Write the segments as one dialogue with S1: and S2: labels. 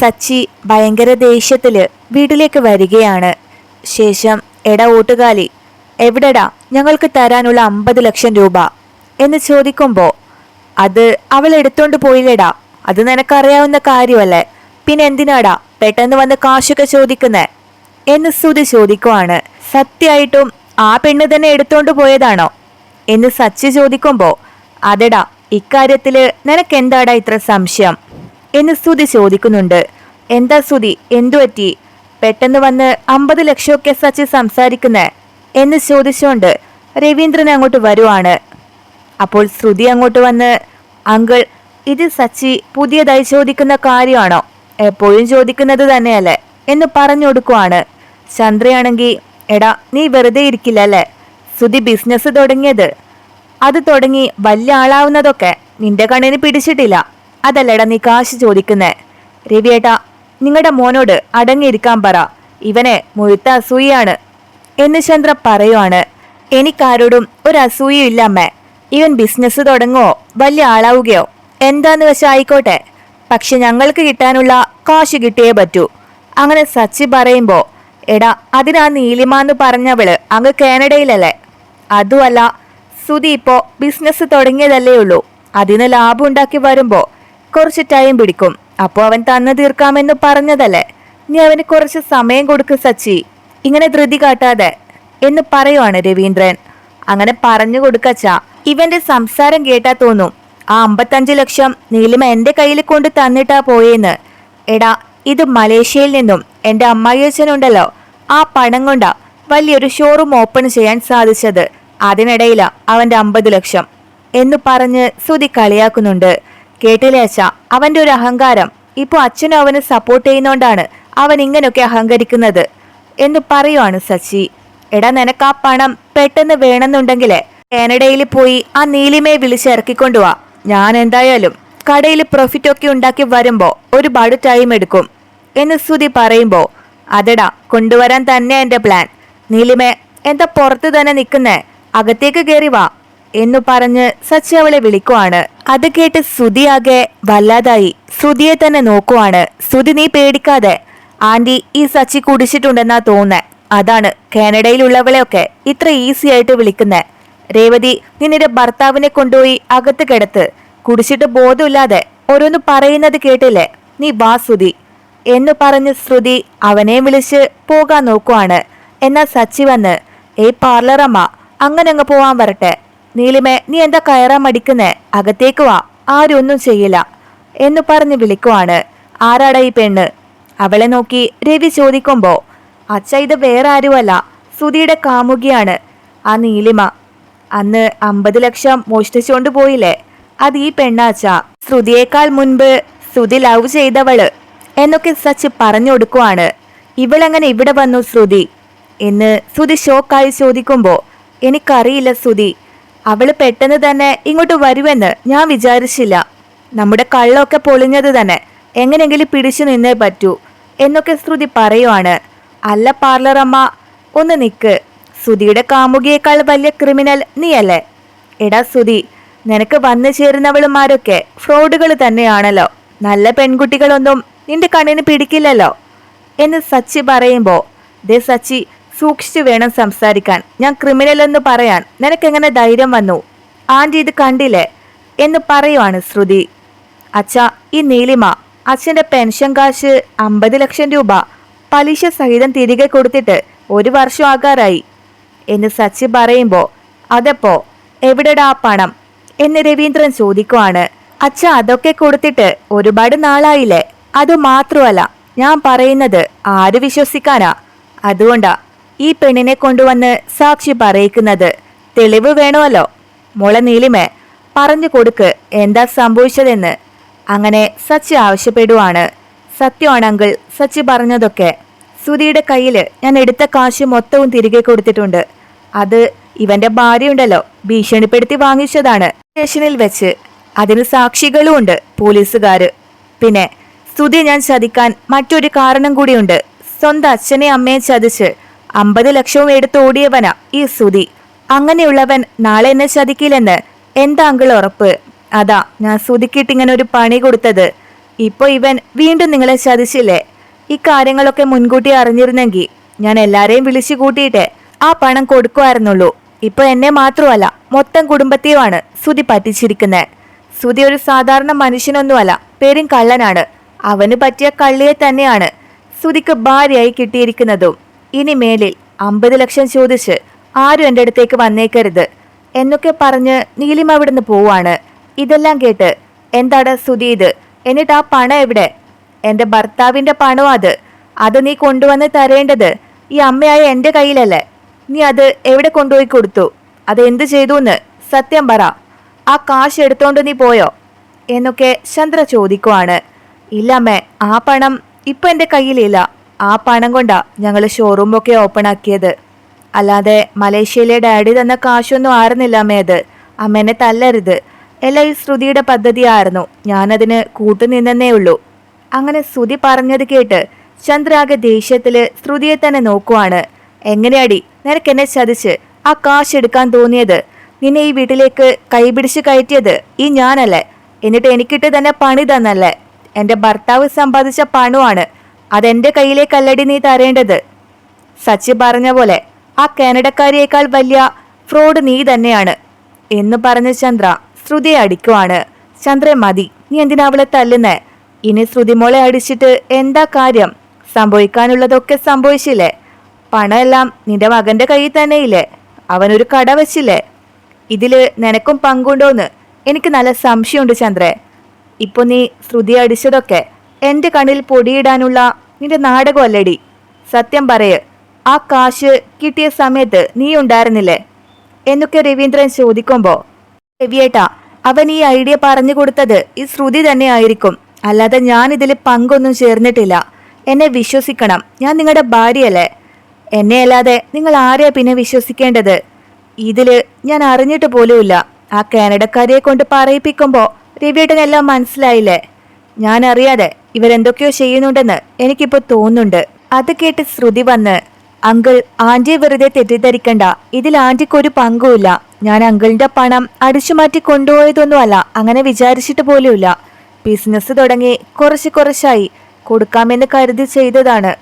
S1: സച്ചി ഭയങ്കര ദേഷ്യത്തിൽ വീട്ടിലേക്ക് വരികയാണ്. ശേഷം എട ഓട്ടുകാലി എവിടെടാ? ഞങ്ങൾക്ക് തരാനുള്ള അമ്പത് ലക്ഷം രൂപ എന്ന് ചോദിക്കുമ്പോൾ അത് അവൾ എടുത്തോണ്ട് പോയില്ലേടാ? അത് നിനക്കറിയാവുന്ന കാര്യമല്ലേ? പിന്നെ എന്തിനാടാ പെട്ടെന്ന് വന്ന് കാശൊക്കെ ചോദിക്കുന്നേ? എന്ന് സുതി ചോദിക്കുവാണ്. സത്യമായിട്ടും ആ പെണ്ണ് തന്നെ എടുത്തോണ്ട് പോയതാണോ? എന്ന് സച്ചി ചോദിക്കുമ്പോ അതെടാ ഇക്കാര്യത്തിൽ നിനക്ക് എന്താടാ ഇത്ര സംശയം? എന്ന് സ്തുതി ചോദിക്കുന്നുണ്ട്. എന്താ സ്തുതി? എന്തു പറ്റി? പെട്ടെന്ന് വന്ന് അമ്പത് ലക്ഷമൊക്കെ സച്ചി സംസാരിക്കുന്നേ എന്ന് ചോദിച്ചുകൊണ്ട് രവീന്ദ്രൻ അങ്ങോട്ട് വരുവാണ്. അപ്പോൾ ശ്രുതി അങ്ങോട്ട് വന്ന് അങ്കിൾ ഇത് സച്ചി പുതിയതായി ചോദിക്കുന്ന കാര്യമാണോ? എപ്പോഴും ചോദിക്കുന്നത് തന്നെയല്ലേ? എന്ന് പറഞ്ഞു കൊടുക്കുവാണ്. ചന്ദ്രയാണെങ്കിൽ എടാ നീ വെറുതെ ഇരിക്കില്ല അല്ലേ ശ്രുതി ബിസിനസ് തുടങ്ങിയത്. അത് തുടങ്ങി വലിയ ആളാവുന്നതൊക്കെ നിന്റെ കണ്ണിന് പിടിച്ചിട്ടില്ല. അതല്ലടാ നീ കാശ് ചോദിക്കുന്നേ. രവിയേട്ടാ നിങ്ങളുടെ മോനോട് അടങ്ങിയിരിക്കാൻ പറ. ഇവനെ മുഴുത്ത അസൂയാണ് എന്ന് ചന്ദ്ര പറയുവാണ്. എനിക്കാരോടും ഒരു അസൂയയില്ല ഇല്ല അമ്മേ. ഇവൻ ബിസിനസ് തുടങ്ങുവോ വലിയ ആളാവുകയോ? എന്താന്ന് വെച്ചാൽ ആയിക്കോട്ടെ. പക്ഷെ ഞങ്ങൾക്ക് കിട്ടാനുള്ള കാശ് കിട്ടിയേ പറ്റൂ. അങ്ങനെ സച്ചി പറയുമ്പോ എടാ അതിനാ നീലിമാന്ന് പറഞ്ഞവൾ അങ്ങ് കാനഡയിലല്ലേ? അതുമല്ല സുധി ഇപ്പോ ബിസിനസ് തുടങ്ങിയതല്ലേ ഉള്ളൂ. അതിന് ലാഭം ഉണ്ടാക്കി വരുമ്പോ കുറച്ച് ടൈം പിടിക്കും. അപ്പോൾ അവൻ തന്നു തീർക്കാമെന്ന് പറഞ്ഞതല്ലേ? നീ അവന് കുറച്ച് സമയം കൊടുക്ക് സച്ചി. ഇങ്ങനെ ധൃതി കാട്ടാതെ. എന്ന് പറയുവാണ് രവീന്ദ്രൻ. അങ്ങനെ പറഞ്ഞു കൊടുക്കച്ച ഇവന്റെ സംസാരം കേട്ടാ തോന്നും. ആ അമ്പത്തഞ്ച് ലക്ഷം നീലിമ എന്റെ കയ്യിൽ കൊണ്ട് തന്നിട്ടാ പോയേന്ന്. എടാ ഇത് മലേഷ്യയിൽ നിന്നും എന്റെ അമ്മായിയച്ഛനുണ്ടല്ലോ. ആ പണം കൊണ്ടാ വലിയൊരു ഷോറൂം ഓപ്പൺ ചെയ്യാൻ സാധിച്ചത്. അതിനിടയിലാ അവന്റെ അമ്പത് ലക്ഷം. എന്ന് പറഞ്ഞ് സുതി കളിയാക്കുന്നുണ്ട്. കേട്ടില്ലേ അച്ഛ? അവന്റെ ഒരു അഹങ്കാരം. ഇപ്പൊ അച്ഛനും അവന് സപ്പോർട്ട് ചെയ്യുന്നോണ്ടാണ് അവൻ ഇങ്ങനെയൊക്കെ അഹങ്കരിക്കുന്നത്. എന്ന് പറയുവാണ് സച്ചി. എടാ നിനക്ക് ആ പണം പെട്ടെന്ന് വേണമെന്നുണ്ടെങ്കിലേ കാനഡയിൽ പോയി ആ നീലിമയെ വിളിച്ച് ഇറക്കിക്കൊണ്ടുവാ ഞാൻ എന്തായാലും കടയിൽ പ്രോഫിറ്റ് ഒക്കെ ഉണ്ടാക്കി വരുമ്പോ ഒരുപാട് ടൈം എടുക്കും. എന്ന് ശ്രുതി പറയുമ്പോ അതെടാ കൊണ്ടുവരാൻ തന്നെ എന്റെ പ്ലാൻ നീലിമേ എന്താ പുറത്ത് തന്നെ നിൽക്കുന്നേ? അകത്തേക്ക് കയറി വാ. എന്നു പറഞ്ഞ് സച്ചി അവളെ വിളിക്കുവാണ്. അത് കേട്ട് സുതിയാകെ വല്ലാതായി. സുതിയെ തന്നെ നോക്കുവാണ്. സുതി നീ പേടിക്കാതെ. ആന്റി ഈ സച്ചി കുടിച്ചിട്ടുണ്ടെന്നാ തോന്നേ. അതാണ് കാനഡയിലുള്ളവളെയൊക്കെ ഇത്ര ഈസി ആയിട്ട് വിളിക്കുന്നേ. രേവതി നീ നിന്റെ ഭർത്താവിനെ കൊണ്ടുപോയി അകത്ത് കിടത്ത്. കുടിച്ചിട്ട് ബോധമില്ലാതെ ഓരോന്ന് പറയുന്നത് കേട്ടില്ലേ? നീ വാ സുതി എന്നു പറഞ്ഞ് ശ്രുതി അവനെ വിളിച്ച് പോകാൻ നോക്കുവാണ്. എന്നാ സച്ചി വന്ന് ഏയ് പാർലറമ്മ അങ്ങനെ അങ്ങ് പോവാൻ വരട്ടെ. നീലിമേ നീ എന്താ കയറാൻ മടിക്കുന്നേ? അകത്തേക്ക് വാ. ആരും ഒന്നും ചെയ്യില്ല. എന്ന് പറഞ്ഞ് വിളിക്കുവാണ്. ആരാടാ ഈ പെണ്ണ്? അവളെ നോക്കി രവി ചോദിക്കുമ്പോ അച്ഛ ഇത് വേറെ ആരുമല്ല സുധിയുടെ കാമുകിയാണ്. ആ നീലിമ. അന്ന് അമ്പത് ലക്ഷം മോഷ്ടിച്ചുകൊണ്ട് പോയില്ലേ? അത് ഈ പെണ്ണാച്ച ശ്രുതിയേക്കാൾ മുൻപ് ശ്രുതി ലവ് ചെയ്തവൾ. എന്നൊക്കെ സച്ച് പറഞ്ഞു കൊടുക്കുവാണ്. ഇവളെങ്ങനെ ഇവിടെ വന്നു ശ്രുതി എന്ന് ശ്രുതി ഷോക്കായി ചോദിക്കുമ്പോ എനിക്കറിയില്ല ശ്രുതി അവൾ പെട്ടെന്ന് തന്നെ ഇങ്ങോട്ട് വരുമെന്ന് ഞാൻ വിചാരിച്ചില്ല. നമ്മുടെ കള്ളൊക്കെ പൊളിഞ്ഞത് തന്നെ. എങ്ങനെയെങ്കിലും പിടിച്ചു നിന്നേ പറ്റൂ എന്നൊക്കെ ശ്രുതി പറയുവാണ്. അല്ല പാർലറമ്മ ഒന്ന് നിക്ക്. സുധിയുടെ കാമുകിയേക്കാൾ വലിയ ക്രിമിനൽ നീയല്ലേ? എടാ സുധി നിനക്ക് വന്നു ചേരുന്നവളുമാരൊക്കെ ഫ്രോഡുകൾ തന്നെയാണല്ലോ. നല്ല പെൺകുട്ടികളൊന്നും നിന്റെ കണ്ണിന് പിടിക്കില്ലല്ലോ? എന്ന് സച്ചി പറയുമ്പോൾ ദേ സച്ചി സൂക്ഷിച്ചു വേണം സംസാരിക്കാൻ. ഞാൻ ക്രിമിനൽ എന്ന് പറയാൻ. നിനക്കെങ്ങനെ ധൈര്യം വന്നു? ആന്റി ഇത് കണ്ടില്ലേ? എന്ന് പറയുവാണ് ശ്രുതി. അച്ഛ ഈ നീലിമ. അച്ഛന്റെ പെൻഷൻ കാശ് അമ്പത് ലക്ഷം രൂപ. പലിശ സഹിതം തിരികെ കൊടുത്തിട്ട് ഒരു വർഷം ആകാറായി. എന്ന് സച്ചി പറയുമ്പോൾ അതെപ്പോ? എവിടെടാ പണം? എന്ന് രവീന്ദ്രൻ ചോദിക്കുവാണ്. അച്ഛ അതൊക്കെ കൊടുത്തിട്ട് ഒരുപാട് നാളായില്ലേ? അത് മാത്രമല്ല ഞാൻ പറയുന്നത് ആര് വിശ്വസിക്കാനാ? അതുകൊണ്ടാ ഈ പെണ്ണിനെ കൊണ്ടുവന്ന് സാക്ഷി പറയിക്കുന്നത്. തെളിവ് വേണമല്ലോ. മുള നീലിമേ പറഞ്ഞു കൊടുക്ക് എന്താ സംഭവിച്ചതെന്ന്. അങ്ങനെ സച്ചി ആവശ്യപ്പെടുവാണ്. സത്യമാണെങ്കിൽ സച്ചി പറഞ്ഞതൊക്കെ. സുധിയുടെ കയ്യിൽ ഞാൻ എടുത്ത കാശ് മൊത്തവും തിരികെ കൊടുത്തിട്ടുണ്ട്. അത് ഇവന്റെ ഭാര്യയുണ്ടല്ലോ ഭീഷണിപ്പെടുത്തി വാങ്ങിച്ചതാണ്. സ്റ്റേഷനിൽ വെച്ച് അതിന് സാക്ഷികളും ഉണ്ട് പോലീസുകാര്. പിന്നെ സ്തുതി ഞാൻ ചതിക്കാൻ മറ്റൊരു കാരണം കൂടിയുണ്ട്. സ്വന്തം അച്ഛനെ അമ്മയെ ചതിച്ച് അമ്പത് ലക്ഷവും എടുത്തോടിയവനാ ഈ സുതി അങ്ങനെയുള്ളവൻ നാളെ എന്നെ ചതിക്കില്ലെന്ന് എന്താ അങ്കിൾ ഉറപ്പ്? അതാ ഞാൻ സുതിക്കിട്ട് ഇങ്ങനെ ഒരു പണി കൊടുത്തത്. ഇപ്പൊ ഇവൻ വീണ്ടും നിങ്ങളെ ചതിച്ചില്ലേ? ഇക്കാര്യങ്ങളൊക്കെ മുൻകൂട്ടി അറിഞ്ഞിരുന്നെങ്കിൽ ഞാൻ എല്ലാരെയും വിളിച്ചു കൂട്ടിയിട്ട് ആ പണം കൊടുക്കുമായിരുന്നുള്ളൂ ഇപ്പൊ എന്നെ മാത്രമല്ല മൊത്തം കുടുംബത്തെയുമാണ് സുതി പറ്റിച്ചിരിക്കുന്നത് സുതി ഒരു സാധാരണ മനുഷ്യനൊന്നുമല്ല പേരും കള്ളനാണ്. അവന് പറ്റിയ കള്ളിയെ തന്നെയാണ് സുതിക്ക് ഭാര്യയായി കിട്ടിയിരിക്കുന്നതും. ഇനി മേലിൽ അമ്പത് ലക്ഷം ചോദിച്ച് ആരും എന്റെ അടുത്തേക്ക് വന്നേക്കരുത് എന്നൊക്കെ പറഞ്ഞ് നീലിമ അവിടുന്ന് പോവാണ്. ഇതെല്ലാം കേട്ട് എന്താണ് സുധീത് എന്നിട്ട് ആ പണം എവിടെ? എന്റെ ഭർത്താവിന്റെ പണം അത്? അത് നീ കൊണ്ടുവന്ന് തരേണ്ടത് ഈ അമ്മയായ എന്റെ കയ്യിലല്ലേ? നീ അത് എവിടെ കൊണ്ടുപോയി കൊടുത്തു? അത് എന്ത് ചെയ്തു എന്ന് സത്യം പറ. ആ കാശ് എടുത്തോണ്ട് നീ പോയോ? എന്നൊക്കെ ചന്ദ്ര ചോദിക്കുവാണ്. ഇല്ല അമ്മേ ആ പണം ഇപ്പൊ എന്റെ കയ്യിലില്ല. ആ പണം കൊണ്ടാ ഞങ്ങൾ ഷോറൂമൊക്കെ ഓപ്പൺ ആക്കിയത്. അല്ലാതെ മലേഷ്യയിലെ ഡാഡി തന്ന കാശൊന്നും ആയിരുന്നില്ല അമ്മേ അത്. അമ്മേനെ തല്ലരുത്. എല്ലാം ഈ ശ്രുതിയുടെ പദ്ധതിയായിരുന്നു. ഞാനതിന് കൂട്ടുനിന്നേ ഉള്ളൂ. അങ്ങനെ ശ്രുതി പറഞ്ഞത് കേട്ട് ചന്ദ്രാകെ ദേഷ്യത്തിൽ ശ്രുതിയെ തന്നെ നോക്കുവാണ്. എങ്ങനെയാടി നിനക്ക് എന്നെ ചതിച്ച് ആ കാശ് എടുക്കാൻ തോന്നിയത്? നിന്നെ ഈ വീട്ടിലേക്ക് കൈപിടിച്ച് കയറ്റിയത് ഈ ഞാനല്ലേ? എന്നിട്ട് എനിക്കിട്ട് തന്നെ പണി തന്നല്ലേ? എന്റെ ഭർത്താവ് സമ്പാദിച്ച പണമാണ് അതെന്റെ കയ്യിലെ കല്ലടി നീ തരേണ്ടത്. സച്ചി പറഞ്ഞ പോലെ ആ കാനഡക്കാരിയേക്കാൾ വലിയ ഫ്രോഡ് നീ തന്നെയാണ്. എന്ന് പറഞ്ഞ ചന്ദ്ര ശ്രുതിയെ അടിക്കുവാണ്. ചന്ദ്ര മതി. നീ എന്തിനാ അവളെ തല്ലുന്നേ? ഇനി ശ്രുതി മോളെ അടിച്ചിട്ട് എന്താ കാര്യം? സംഭവിക്കാനുള്ളതൊക്കെ സംഭവിച്ചില്ലേ? പണമെല്ലാം നിന്റെ മകന്റെ കയ്യിൽ തന്നെയില്ലേ? അവനൊരു കട വച്ചില്ലേ? ഇതിൽ നിനക്കും പങ്കുണ്ടോന്ന് എനിക്ക് നല്ല സംശയമുണ്ട് ചന്ദ്രേ. ഇപ്പൊ നീ ശ്രുതി അടിച്ചതൊക്കെ എന്റെ കണ്ണിൽ പൊടിയിടാനുള്ള നിന്റെ നാടകമല്ലടി. സത്യം പറയ് ആ കാശ് കിട്ടിയ സമയത്ത് നീ ഉണ്ടായിരുന്നില്ലേ? എന്നൊക്കെ രവീന്ദ്രൻ ചോദിക്കുമ്പോ രവിയേട്ടാ അവൻ ഈ ഐഡിയ പറഞ്ഞു കൊടുത്തത് ഈ ശ്രുതി തന്നെ ആയിരിക്കും. അല്ലാതെ ഞാൻ ഇതിൽ പങ്കൊന്നും ചേർന്നിട്ടില്ല. എന്നെ വിശ്വസിക്കണം. ഞാൻ നിങ്ങളുടെ ഭാര്യയല്ലേ? എന്നെ അല്ലാതെ നിങ്ങൾ ആരെയാ പിന്നെ വിശ്വസിക്കേണ്ടത്? ഇതിൽ ഞാൻ അറിഞ്ഞിട്ട് പോലുമില്ല. ആ കാനഡക്കാരിയെ കൊണ്ട് പറയിപ്പിക്കുമ്പോൾ രവിയേട്ടനെല്ലാം മനസ്സിലായില്ലേ? ഞാൻ അറിയാതെ ഇവരെന്തൊക്കെയോ ചെയ്യുന്നുണ്ടെന്ന് എനിക്കിപ്പോ തോന്നുന്നുണ്ട്. അത് കേട്ട് ശ്രുതി വന്ന് അങ്കിൾ ആന്റിയെ വെറുതെ തെറ്റിദ്ധരിക്കണ്ട. ഇതിൽ ആന്റിക്ക് ഒരു പങ്കുമില്ല. ഞാൻ അങ്കിളിന്റെ പണം അടിച്ചു അടിച്ചുമാറ്റി കൊണ്ടുപോയതൊന്നുമല്ല. അങ്ങനെ വിചാരിച്ചിട്ട് പോലുമില്ല. ബിസിനസ് തുടങ്ങി കുറച്ച് കുറച്ചായി. കൊടുക്കാമെന്ന് കരുതി ചെയ്തതാണ്.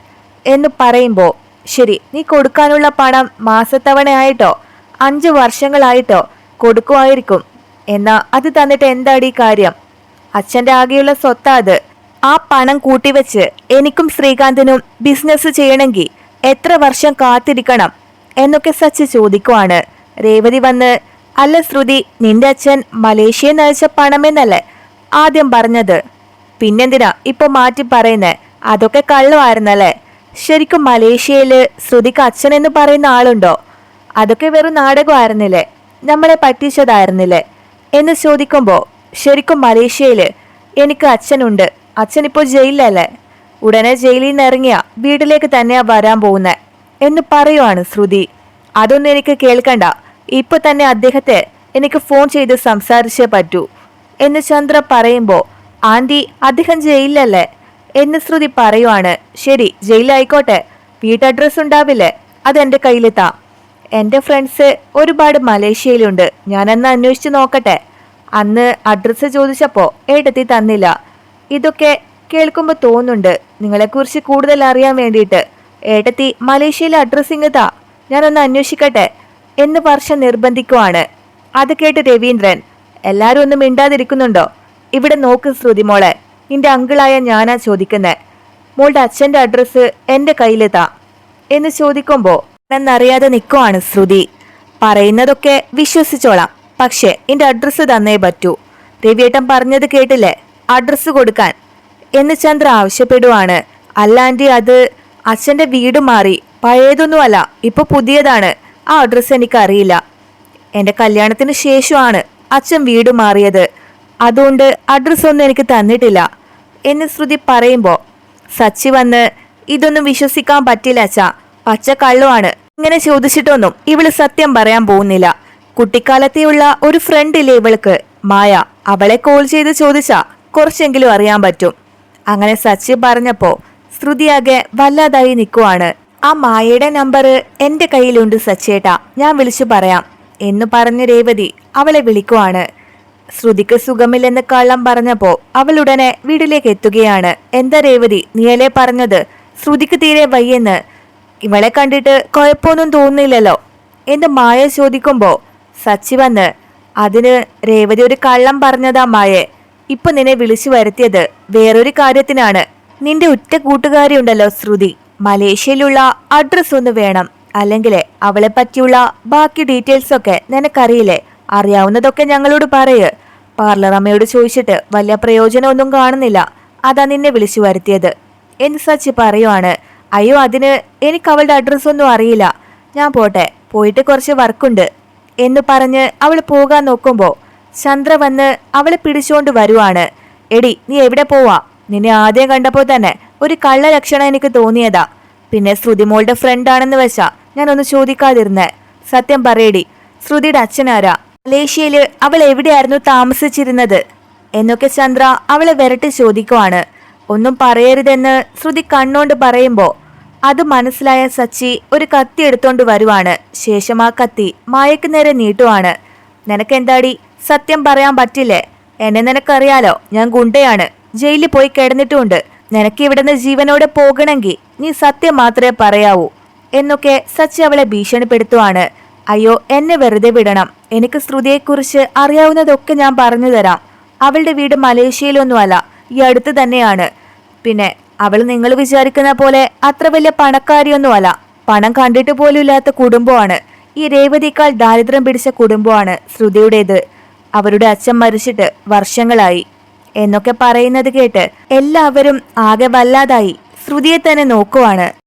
S1: എന്ന് പറയുമ്പോ ശരി നീ കൊടുക്കാനുള്ള പണം മാസത്തവണയായിട്ടോ അഞ്ചു വർഷങ്ങളായിട്ടോ? കൊടുക്കുമായിരിക്കും. എന്നാ അത് തന്നിട്ട് എന്താടി കാര്യം? അച്ഛന്റെ ആകെയുള്ള സ്വത്താ അത്. ആ പണം കൂട്ടിവെച്ച് എനിക്കും ശ്രീകാന്തിനും ബിസിനസ് ചെയ്യണമെങ്കിൽ എത്ര വർഷം കാത്തിരിക്കണം എന്നൊക്കെ സച്ച് ചോദിക്കുവാണ്. രേവതി വന്ന് അല്ല ശ്രുതി നിന്റെ അച്ഛൻ മലേഷ്യയിൽ നയിച്ച പണമെന്നല്ലേ ആദ്യം പറഞ്ഞത് പിന്നെന്തിനാ ഇപ്പൊ മാറ്റി പറയുന്നേ? അതൊക്കെ കള്ളുമായിരുന്നല്ലേ ശരിക്കും മലേഷ്യയിൽ ശ്രുതിക്ക് അച്ഛൻ എന്ന് പറയുന്ന ആളുണ്ടോ? അതൊക്കെ വെറും നാടകമായിരുന്നില്ലേ? നമ്മളെ പറ്റിച്ചതായിരുന്നില്ലേ? എന്ന് ചോദിക്കുമ്പോൾ ശരിക്കും മലേഷ്യയിൽ എനിക്ക് അച്ഛനുണ്ട്. അച്ഛൻ ഇപ്പോൾ ജയിലിലല്ലേ ഉടനെ ജയിലിൽ നിന്ന് ഇറങ്ങിയ വീട്ടിലേക്ക് തന്നെയാ വരാൻ പോകുന്നെ എന്ന് പറയുവാണ് ശ്രുതി. അതൊന്നും എനിക്ക് കേൾക്കണ്ട. ഇപ്പൊ തന്നെ അദ്ദേഹത്തെ എനിക്ക് ഫോൺ ചെയ്ത് സംസാരിച്ചേ പറ്റൂ എന്ന് ചന്ദ്ര പറയുമ്പോൾ ആന്റി അദ്ദേഹം ജയിലിലല്ലേ എന്ന് ശ്രുതി പറയുവാണ്. ശരി ജയിലായിക്കോട്ടെ. വീട്ടഡ്രസ് ഉണ്ടാവില്ലേ? എന്റെ കയ്യിലെത്താം. എന്റെ ഫ്രണ്ട്സ് ഒരുപാട് മലേഷ്യയിലുണ്ട്. ഞാനന്ന് അന്വേഷിച്ച് നോക്കട്ടെ. അന്ന് അഡ്രസ്സ് ചോദിച്ചപ്പോൾ ഏട്ടത്തി തന്നില്ല. ഇതൊക്കെ കേൾക്കുമ്പോൾ തോന്നുന്നുണ്ട്. നിങ്ങളെക്കുറിച്ച് കൂടുതൽ അറിയാൻ വേണ്ടിയിട്ട്. ഏട്ടത്തി മലേഷ്യയിലെ അഡ്രസ്സിങ് താ. ഞാനൊന്ന് അന്വേഷിക്കട്ടെ എന്ന് വർഷ നിർബന്ധിക്കുവാണ്. അത് കേട്ട് രവീന്ദ്രൻ എല്ലാവരും ഒന്നും മിണ്ടാതിരിക്കുന്നുണ്ടോ? ഇവിടെ നോക്ക് ശ്രുതി മോളെ. നിന്റെ അങ്കിളായ ഞാനാ ചോദിക്കുന്നത് മോളുടെ അച്ഛന്റെ അഡ്രസ്സ് എന്റെ കയ്യിലെത്താ എന്ന് ചോദിക്കുമ്പോൾ എന്നറിയാതെ നിൽക്കുവാണ് ശ്രുതി. പറയുന്നതൊക്കെ വിശ്വസിച്ചോളാം. പക്ഷെ എന്റെ അഡ്രസ്സ് തന്നേ പറ്റൂ. രവിയേട്ടൻ പറഞ്ഞത് കേട്ടില്ലേ? അഡ്രസ്സ് കൊടുക്കാൻ എന്ന് ചന്ദ്ര ആവശ്യപ്പെടുവാണ്. അല്ലാണ്ടി അത് അച്ഛന്റെ വീട് മാറി പഴയതൊന്നുമല്ല ഇപ്പൊ പുതിയതാണ്. ആ അഡ്രസ്സ് എനിക്കറിയില്ല. എന്റെ കല്യാണത്തിന് ശേഷമാണ് അച്ഛൻ വീട് മാറിയത്. അതുകൊണ്ട് അഡ്രസ്സ് ഒന്നും എനിക്ക് തന്നിട്ടില്ല എന്ന് ശ്രുതി പറയുമ്പോൾ സച്ചി വന്ന് ഇതൊന്നും വിശ്വസിക്കാൻ പറ്റില്ല അച്ഛാ പച്ച കള്ളുവാണ്. ഇങ്ങനെ ചോദിച്ചിട്ടൊന്നും ഇവൾ സത്യം പറയാൻ പോകുന്നില്ല. കുട്ടിക്കാലത്തെയുള്ള ഒരു ഫ്രണ്ട് ഇല്ലേ ഇവൾക്ക്? മായ അവളെ കോൾ ചെയ്ത് ചോദിച്ചാ കുറച്ചെങ്കിലും അറിയാൻ പറ്റും. അങ്ങനെ സച്ചി പറഞ്ഞപ്പോ ശ്രുതിയാകെ വല്ലാതായി നിൽക്കുവാണ് ആ മായയുടെ നമ്പർ എന്റെ കയ്യിലുണ്ട് സച്ചേട്ടാ ഞാൻ വിളിച്ചു പറയാം എന്ന് പറഞ്ഞ് രേവതി അവളെ വിളിക്കുവാണ്. ശ്രുതിക്ക് സുഖമില്ലെന്ന് കള്ളം പറഞ്ഞപ്പോ അവളുടനെ വീട്ടിലേക്ക് എത്തുകയാണ്. എന്താ രേവതി നീയലെ പറഞ്ഞത്? ശ്രുതിക്ക് തീരെ വയ്യെന്ന്. ഇവളെ കണ്ടിട്ട് കുഴപ്പമൊന്നും തോന്നില്ലല്ലോ എന്ന് മായ ചോദിക്കുമ്പോ സച്ചി വന്ന് അതിന് രേവതി ഒരു കള്ളം പറഞ്ഞതാ മായെ ഇപ്പൊ നിന്നെ വിളിച്ചു വരുത്തിയത് വേറൊരു കാര്യത്തിനാണ്. നിന്റെ ഉറ്റ കൂട്ടുകാരി ഉണ്ടല്ലോ ശ്രുതി. മലേഷ്യയിലുള്ള അഡ്രസ് ഒന്ന് വേണം. അല്ലെങ്കിൽ അവളെ പറ്റിയുള്ള ബാക്കി ഡീറ്റെയിൽസ് ഒക്കെ നിനക്കറിയില്ലേ? അറിയാവുന്നതൊക്കെ ഞങ്ങളോട് പറയ്. പാർലർ അമ്മയോട് ചോദിച്ചിട്ട് വലിയ പ്രയോജനമൊന്നും കാണുന്നില്ല. അതാ നിന്നെ വിളിച്ചു വരുത്തിയത്. എന്ന് സച്ചി പറയുവാണ്. അയ്യോ അതിന് എനിക്ക് അവളുടെ അഡ്രസ്സ് ഒന്നും അറിയില്ല. ഞാൻ പോട്ടെ പോയിട്ട് കുറച്ച് വർക്കുണ്ട് എന്ന് പറഞ്ഞ് അവൾ പോകാൻ നോക്കുമ്പോൾ ചന്ദ്ര വന്ന് അവളെ പിടിച്ചുകൊണ്ട് വരുവാണ്. എടി നീ എവിടെ പോവാ? നിന്നെ ആദ്യം കണ്ടപ്പോൾ തന്നെ ഒരു കള്ള ലക്ഷണം എനിക്ക് തോന്നിയതാ. പിന്നെ ശ്രുതിമോളുടെ ഫ്രണ്ട് ആണെന്ന് വെച്ചാ ഞാനൊന്ന് ചോദിക്കാതിരുന്നേ. സത്യം പറയടി ശ്രുതിയുടെ അച്ഛനാരാ? മലേഷ്യയിൽ അവൾ എവിടെയായിരുന്നു താമസിച്ചിരുന്നത്? എന്നൊക്കെ ചന്ദ്ര അവളെ വിരട്ടി ചോദിക്കുവാണ്. ഒന്നും പറയരുതെന്ന് ശ്രുതി കണ്ണോണ്ട് പറയുമ്പോ അത് മനസ്സിലായ സച്ചി ഒരു കത്തി എടുത്തോണ്ട് വരുവാണ്. ശേഷം ആ കത്തി മായക്ക് നേരെ നീട്ടുവാണ്. നിനക്കെന്താടി? സത്യം പറയാൻ പറ്റില്ലേ? എന്നെ നിനക്കറിയാലോ ഞാൻ ഗുണ്ടയാണ്. ജയിലിൽ പോയി കിടന്നിട്ടുമുണ്ട്. നിനക്ക് ഇവിടുന്ന് ജീവനോടെ പോകണമെങ്കിൽ നീ സത്യം മാത്രമേ പറയാവൂ. എന്നൊക്കെ സച്ചി അവളെ ഭീഷണിപ്പെടുത്തുവാണ്. അയ്യോ എന്നെ വെറുതെ വിടണം. എനിക്ക് ശ്രുതിയെക്കുറിച്ച് അറിയാവുന്നതൊക്കെ ഞാൻ പറഞ്ഞു തരാം. അവളുടെ വീട് മലേഷ്യയിലൊന്നുമല്ല ഈ അടുത്ത് തന്നെയാണ്. പിന്നെ അവൾ നിങ്ങൾ വിചാരിക്കുന്ന പോലെ അത്ര വലിയ പണക്കാരിയൊന്നുമല്ല. പണം കണ്ടിട്ട് പോലും ഇല്ലാത്ത കുടുംബമാണ്. ഈ രേവതിക്കാൾ ദാരിദ്ര്യം പിടിച്ച കുടുംബമാണ് ശ്രുതിയുടേത്. അവരുടെ അച്ഛൻ മരിച്ചിട്ട് വർഷങ്ങളായി. എന്നൊക്കെ പറയുന്നത് കേട്ട് എല്ലാവരും ആകെ വല്ലാതായി. ശ്രുതിയെ തന്നെ നോക്കുവാണ്.